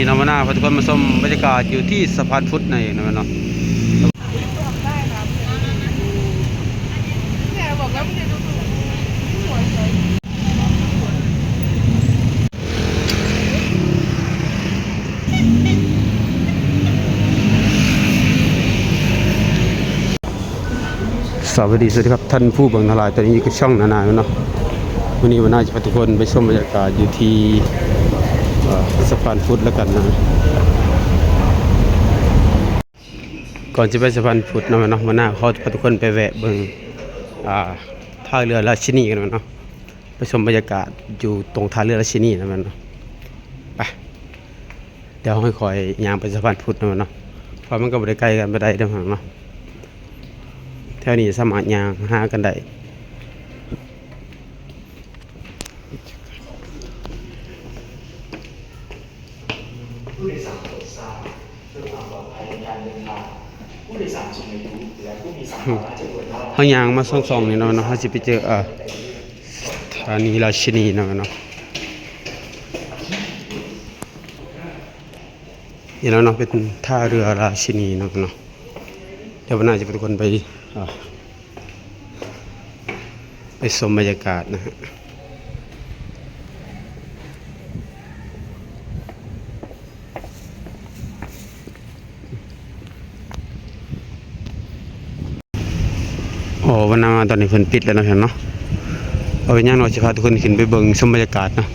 ที่นำมาหน้าพาทุกคนมาชมบรรยากาศอยู่ที่สะพานพุทธนั่นนะเนาะเนี่ยบอกแล้วมันะสวัสดีสวัสดีครับท่านผู้บังทลายตอนนี้อยู่กับช่องนานาเนาะวันนี้วันน่าจะพาทุกคนไปชมบรรยากาศอยู่ที่ สะพานพุทธแล้วกันนะก่อนจะไปสะพานพุทธนะมันเนาะวันหน้าเขาพาทุกคนไปแวะเบิ่งอ่าท่าเรือราชินีกันมันเนาะไปชมบรรยากาศอยู่ตรงท่าเรือราชินีนะมันเนาะไปเดี๋ยวให้คอยยางไปสะพานพุทธนะมันเนาะเพราะมันก็บ่ได้ไกลกันไปได้เด้อเนาะแถวนี้สามารถยางหากันได้ เขายางมาส่องๆนี่เนาะเนาะเขาจะไปเจอเอ่อสถานีราชินีเนาะเนาะนี่แล้วเนาะเป็นท่าเรือราชินีเนาะเนาะเดี๋ยววันหน้าจะเป็นคนไปอ่าไปชมบรรยากาศนะฮะ โอ้วันหน้ามาตอนนี้เพิ่นปิดแล้วนะเห็นเนาะเอาไปย่างเราจะพาทุกคนขึ้นไปเบิ่งชมบรรยากาศเนาะ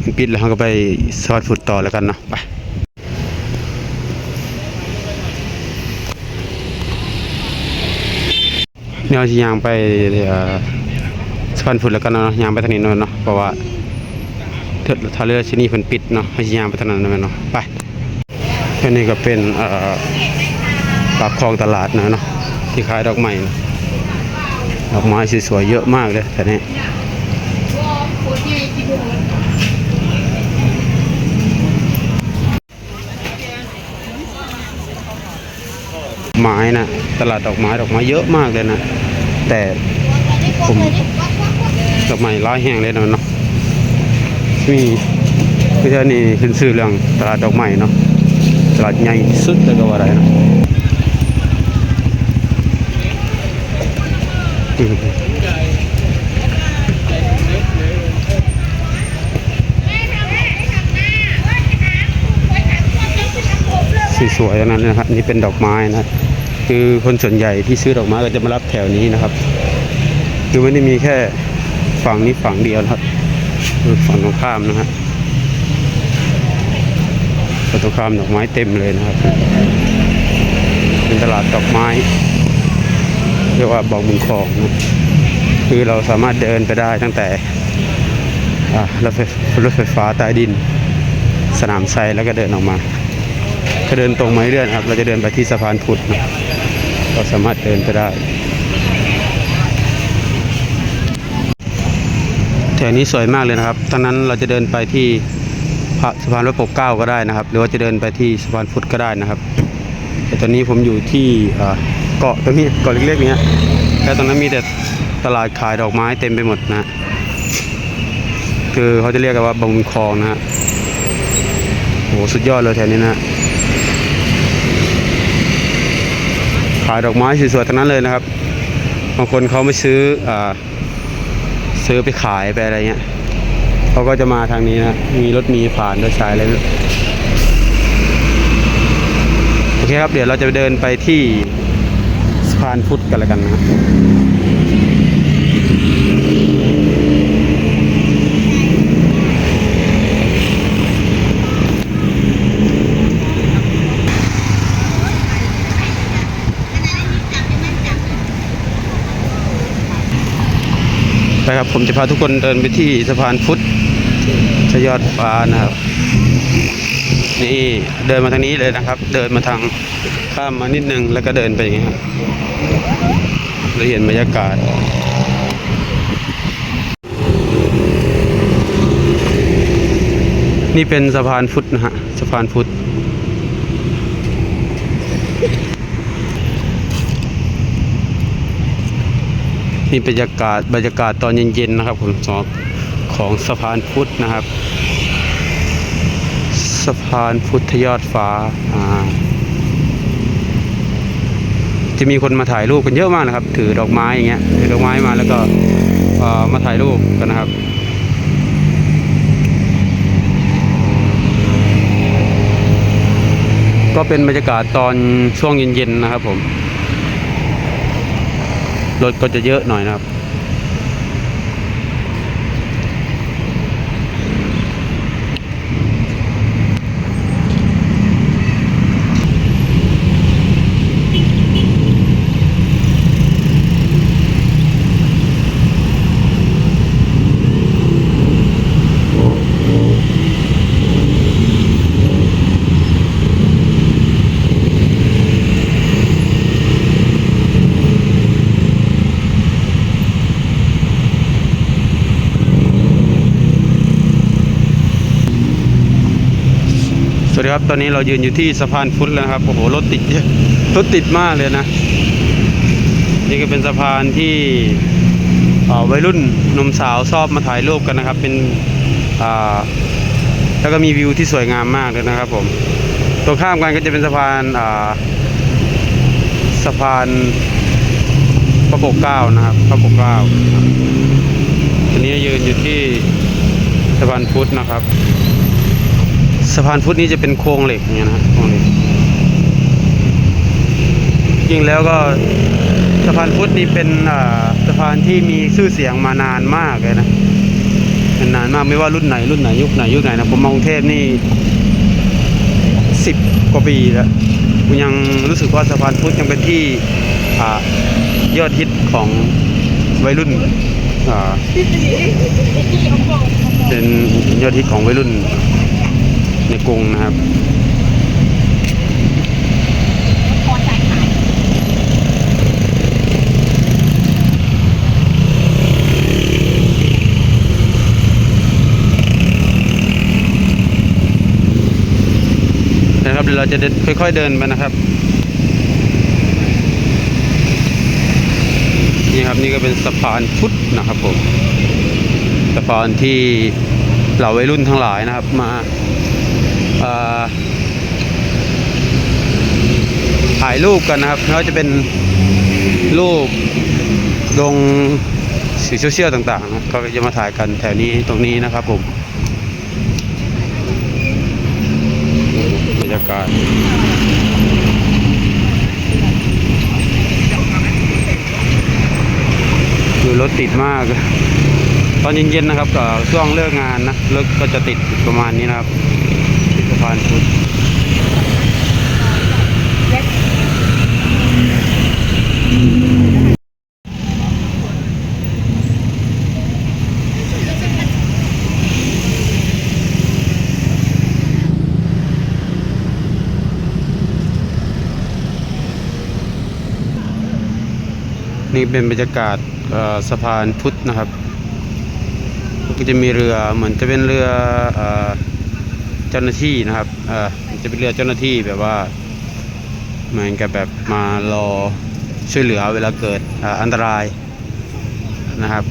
เพิ่นปิดแล้วเราก็ไปสวัสดฟุตต่อแล้วกันเนาะไปเนี่ยเราจะย่างไปเอ่อสะพานฟุตแล้วกันเนาะย่างไปทางนี้เนาะเนาะเพราะว่าเทือกทะเลที่นี่เพิ่นปิดเนาะให้ย่างไปทางนั้นเนาะไปแค่นี้ก็เป็นปากคลองตลาดนะเนาะ ที่ขายดอกไม้ดอกไม้สวยๆเยอะมากเลยแต่นี้ไม้นะตลาดดอกไม้ดอกไม้เยอะมากเลยนะ แต่ผมดอกไม้ร้ายแห้งเลยนะเนาะมีคือท่านี่ขึ้นชื่อเรื่องตลาดดอกไม้เนาะตลาดใหญ่สุดเลยก็ว่าได้นะ อืมสวยๆนั้นนะครับนี่เป็นดอกไม้นะคือคนส่วนใหญ่ที่ซื้อดอกไม้ก็จะมารับแถวนี้นะครับ คือไม่ได้มีแค่ฝั่งนี้ฝั่งเดียวนะครับคือฝั่งตรงข้ามนะฮะฝั่งตรงข้ามดอกไม้เต็มเลยนะครับ เป็นตลาดดอกไม้ เรียกว่าบอกบุญคลองคือเราสามารถเดินไปได้ตั้งแต่รถไฟรถไฟฟ้าใต้ดิน สนามไซแล้วก็เดินออกมาก็เดินตรงไมาเรื่อนครับ เราจะเดินไปที่สะพานพุทธนะเราสามารถเดินไปได้แถวนี้สวยมากเลยนะครับทั้งนั้นเราจะเดินไปที่สะพานพระปกเก้าก็ได้นะครับ หรือว่าจะเดินไปที่สะพานพุทธก็ได้นะครับ แต่ตอนนี้ผมอยู่ที่เกาะตรงนี้เกาะเล็กๆเนี้ยแล้วตรงนั้นมีแต่ตลาดขายดอกไม้เต็มไปหมดนะ คือเขาจะเรียกกันว่าบางคลองนะฮะโหสุดยอดเลยแถวนี้นะขายดอกไม้สวยๆทั้งนั้นเลยนะครับบางคนเขาไม่ซื้ออาซื้อไปขายไปอะไรเงี้ยเขาก็จะมาทางนี้นะมีรถมีผ่านรถสายอะไรไม่รู้โอ เคครับ เดี๋ยวเราจะเดินไปที่สะพานพุทธกันแล้วกันนะครับไปครับ ผมจะพาทุกคนเดินไปที่สะพานพุทธชยอดฟ้านะครับ นี่เดินมาทางนี้เลยนะครับ เดินมาทางข้ามมานิดนึงแล้วก็เดินไปอย่างนี้ครับเราเห็นบรรยากาศนี่เป็นสะพานพุทธนะฮะสะพานพุทธนี่บรรยากาศบรรยากาศตอนเย็นๆนะครับผมสอบของสะพานพุทธนะครับ สะพานพุทธยอดฟ้าจะมีคนมาถ่ายรูปกันเยอะมากนะครับ ถือดอกไม้อย่างเงี้ยถือดอกไม้มาแล้วก็มาถ่ายรูปกันนะครับก็เป็นบรรยากาศตอนช่วงเย็นๆนะครับผม รถก็จะเยอะหน่อยนะครับ ดีครับ ตอนนี้เรายืนอยู่ที่สะพานพุทธแล้วครับ โอ้โห รถติดเยอะ รถติดมากเลยนะ นี่ก็เป็นสะพานที่วัยรุ่นหนุ่มสาวชอบมาถ่ายรูปกันนะครับ เป็นแล้วก็มีวิวที่สวยงามมากเลยนะครับผม ตรงข้ามกันก็จะเป็นสะพานาสะพานพระปกเกล้านะครับพระปกเกล้าอันนี้ยืนอยู่ที่สะพานพุทธนะครับ สะพานพุทธนี้จะเป็นโครงเหล็กอย่างเงี้ยนะโครงเหล็กจริงแล้วก็สะพานพุทธนี่เป็นอ่าสะพานที่มีชื่อเสียงมานานมากเลยนะเป็นนานมากไม่ว่ารุ่นไหนรุ่นไหนยุคไหนยุคไหนนะผมมากรุงเทพนี่สิบกว่าปีแล้วผมยังรู้สึกว่าสะพานพุทธยังเป็นที่อ่ายอดฮิตของวัยรุ่นอ่าเป็นยอดฮิตของวัยรุ่น ในกรุงนะครับนะครับเดี๋ยวเราจะเดินค่อย ๆเดินไปนะครับ นี่ครับนี่ก็เป็นสะพานพุทธนะครับผมสะพานที่เหล่าวัยรุ่นทั้งหลายนะครับ มา ถ่ายรูปกันนะครับไม่ว่าจะเป็นรูปลงสื่อโซเชียลต่างๆ ก็จะมาถ่ายกันแถวนี้ตรงนี้นะครับผมบรรยากาศคือรถติดมาก ตอนเย็นๆนะครับก็ช่วงเลิกงานนะรถก็จะติดประมาณนี้นะครับานพุทธนี่เป็นบรรยากาศสะพานพุทธนะครับ ก็จะมีเรือเหมือนจะเป็นเรืออ จ้าหน้าที่นะครับเออจะเป็นเรือเจ้าหน้าที่แบบว่าเหมือนกับแบบมารอช่วยเหลือเวลาเกิดอ,อันตรายนะครับ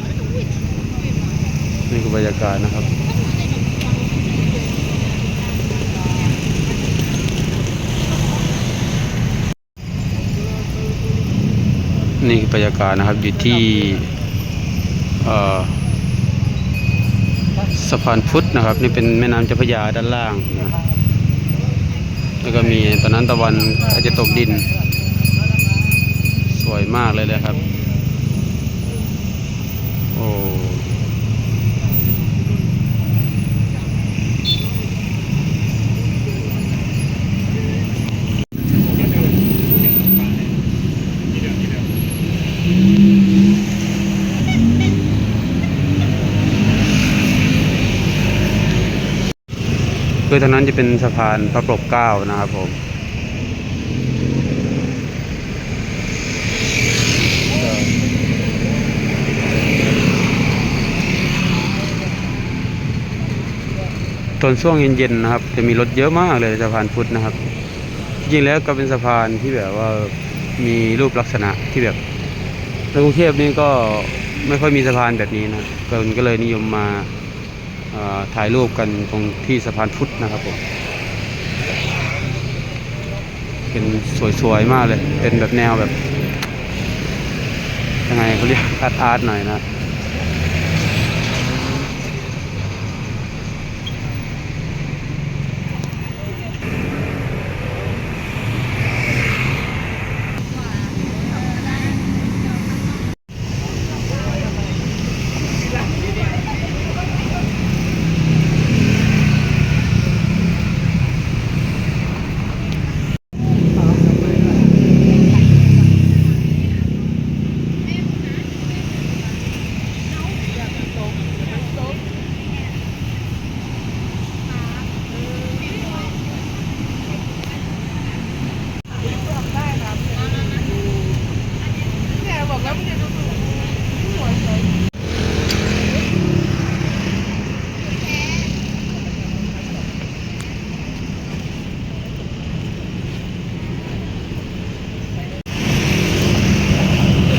นี่คือบรรยากาศนะครับนี่คือบรรยากาศนะครับอยู่ที่เอ่อ สะพานพุทธนะครับ นี่เป็นแม่น้ำเจ้าพระยาด้านล่างนะแล้วก็มีตอนนั้นตะวันอาจจะตกดิน สวยมากเลยนะครับ โอ้ คือทางนั้นจะเป็นสะพานพระปกเกล้านะครับผมตอนช่วงเย็นๆนะครับ จะมีรถเยอะมากเลยสะพานพุทธนะครับจริงๆแล้วก็เป็นสะพานที่แบบว่ามีรูปลักษณะที่แบบในกรุงเทพนี่ก็ไม่ค่อยมีสะพานแบบนี้นะคนก็เลยนิยมมา ถ่ายรูปกันตรงที่สะพานพุทธนะครับผม เป็นสวยๆมากเลย เป็นแบบแนวแบบยังไงเขาเรียกอาร์ตอาร์ตหน่อยนะ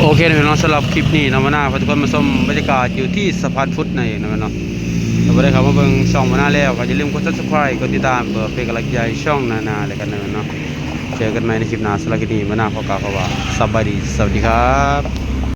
โอเคนะพี่น้องสำหรับคลิปนี้นะมาหน้าพาทุกคนมาชมบรรยากาศอยู่ที่สะพานฟุตในนเองนะพี่น้องถ้าไม่ได้ครับมาเบิ่งช่องมาหน้าแล้วก็อย่าลืมกด subscribe กดติดตามเพื่อเป็นกำลังใจช่องนานาเลยกันนะพี่น้องเจอกันใหม่ในคลิปหน้าสำหรับคลิปนี้มาหน้าขอกล่าวคำว่าสบายดีสวัสดีครับ